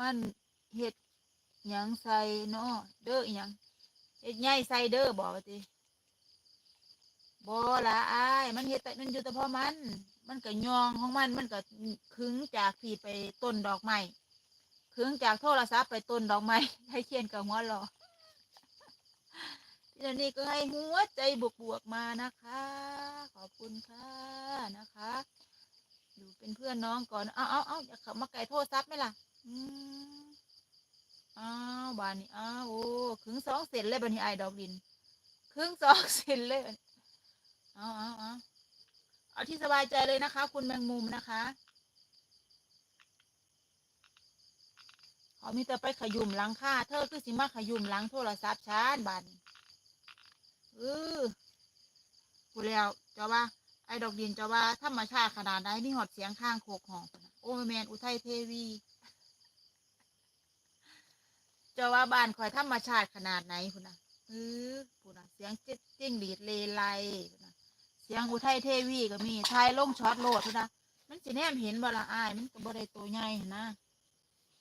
มันเฮ็ดหยังใส่เนาะเด้อหยังเฮ็ดใหญ่ใส่เด้อบอกว่าติบ่ละอายมันเฮ็ดแต่มันอยู่แต่พอมัน มันก็ยองของมันมันก็ขึงจากที่ไปต้นดอกไม้ขึงจากโทรศัพท์ไปต้นดอกไม้ให้เขียนกับหัวเรอทีนี้ก็ให้หัวใจบวกบวกๆมานะคะ ขอบคุณค่ะนะคะ อยู่เป็นเพื่อนน้องก่อน เอาเอาเอาอย่าขับมาไก่โทษซับไหมล่ะ อืมอ้าวบานนี้อ้าวโอ้ขึงสองเซนเลยบานนี้ไอ้ดอกดินขึงสองเซนเลยเอาเอาเอาเอาที่สบายใจเลยนะคะ คุณแมงมุมนะคะเขามีแต่ไปขยุ่มหลังค่าเธอคือสิมาขยุ่มหลังโทรศัพท์ชานบานนี้เออพูดแล้วเจ้าว่า ไอ้ดอกดินเจ้าว่าธรรมชาติขนาดไหนมีหอดเสียงข้างโคกหองโอ้แมนอุทัยเทวี จ้าว่าบ้านคอยธรรมชาติขนาดไหนพุ่นน่ะเออพุ่นน่ะเสียงเจ๊ดจิ้งหรีดเลไลพุ่นะเสียงอุทัยเทวีก็มีทายลงช็อตโลดพุ่นะมันสิแนมเห็นบ่ละอาย มันก็บ่ได้ตัวใหญ่นะ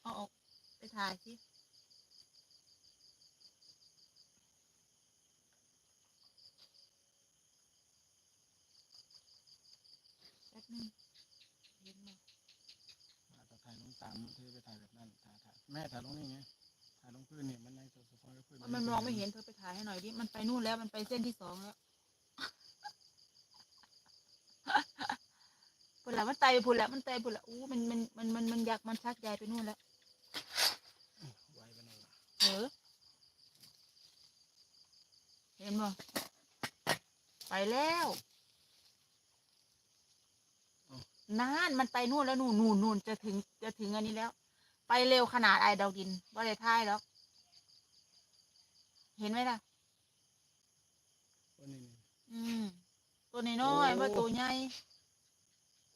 เอาออกไปถ่ายสิแป๊บนึงเห็นบ่อาจจะถ่ายลงตามเธอไปถ่ายแบบนั้นถ่ายถ่ายแม่ถ่ายลงนี่ไงายลงพื้นเนี่ยมันในโซฟากับพื้นมันมองไม่เห็นเธอไปถ่ายให้หน่อยดิ มันไปนู่นแล้วมันไปเส้นที่สองแล้วพุ่นละมันไตไปพุ่นละมันไตไปพุ่นละอู้มันมันมันมันมันอยากมันชักใยไปนู่นแล้วไว้ไปหน่อยเออเห็นบ่ไปแล้วนานมันไปนู่นแล้วนู่นนู่นนู่นจะถึงจะถึงอันนี้แล้ว ไปเร็วขนาดไอดาวดินว่าได้ท่ายแล้วเห็นไหมล่ะ ตัวนี้นี่อืม ตัวน้อยๆโอ้ว่าตัวใหญ่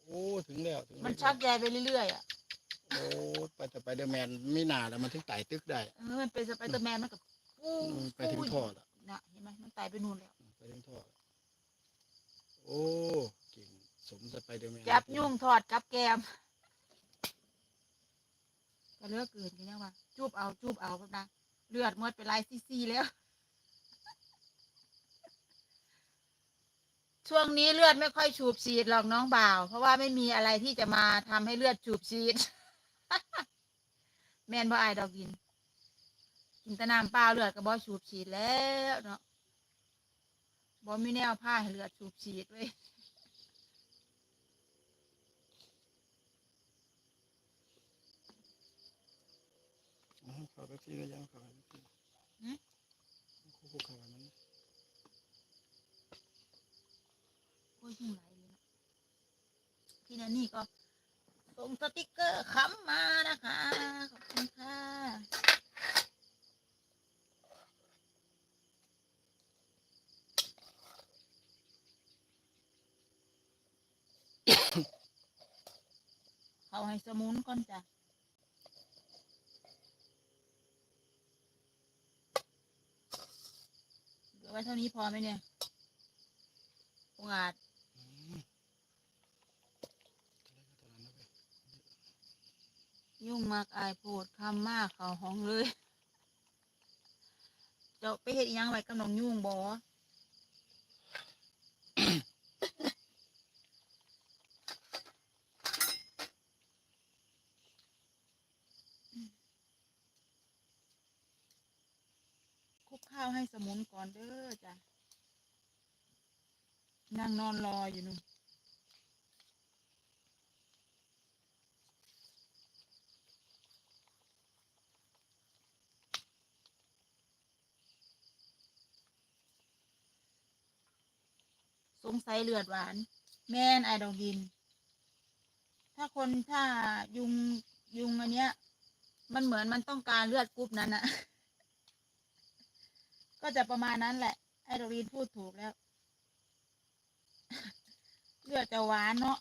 โอ้ถึงแล้วถึงแล้วมันชักใยไปเรื่อยๆอะโอ้ไปแต่ไปเดอร์แมนไม่นานแล้วมันถึงไต่ตึกได้เออมันเป็นสไปเดอร์แมนมันกับปูมันไปถึงท่อแล้วน่ะเห็นไหมมันไต่ไปนู่นแล้ว ไปถึงท่อแล้วโอ้เก่งสมสไปเดอร์แมนจับยุ่งถอดกับแกม ก็เลือกเกินกันยังวะจูบเอาจูบเอาแบบนะเลือดมดไปหลายซีซีแล้ว ช่วงนี้เลือดไม่ค่อยฉูบฉีดหรอกน้องบ่าว เพราะว่าไม่มีอะไรที่จะมาทำให้เลือดฉูบฉีด แมนบ่อายดอกกินกินต่น้ำเปล่าเลือดก็บ่ฉูบฉีดแล้วเนาะบ่มีแนวผ้าให้เลือดฉูบฉีดเว้ย อ๋อเขาไป ที่ระยะเขาไปที่หืมคู่คู่เขาไปมันโอ้ยยุ่งหลายเลยเนาะพี่นันนี่ก็ส่งสติกเกอร์คำมานะคะ ขอบคุณค่ะเขาให้สมุนก่อนจ้ะ เหลือ ไว้เท่านี้พอไหมเนี่ยองอาจอืมเท่านั้นนะเว้ยยุ่งมากอายโพดคำมากเขาห้องเลย เจ้าไปเห็นยังไว้กับน้องยุ่งบอ ข้าวให้สมุนก่อนเด้อจ้ะนั่งนอนรออยู่นู่นสงสัยเลือดหวาน แม่นไอดองดิน ถ้าคนถ้ายุงยุงอันเนี้ย มันเหมือนมันต้องการเลือดกรุ๊ปนั้นนะ ก็จะประมาณนั้นแหละ ไอดรีนพูดถูกแล้ว เลือดจะหวานเนาะ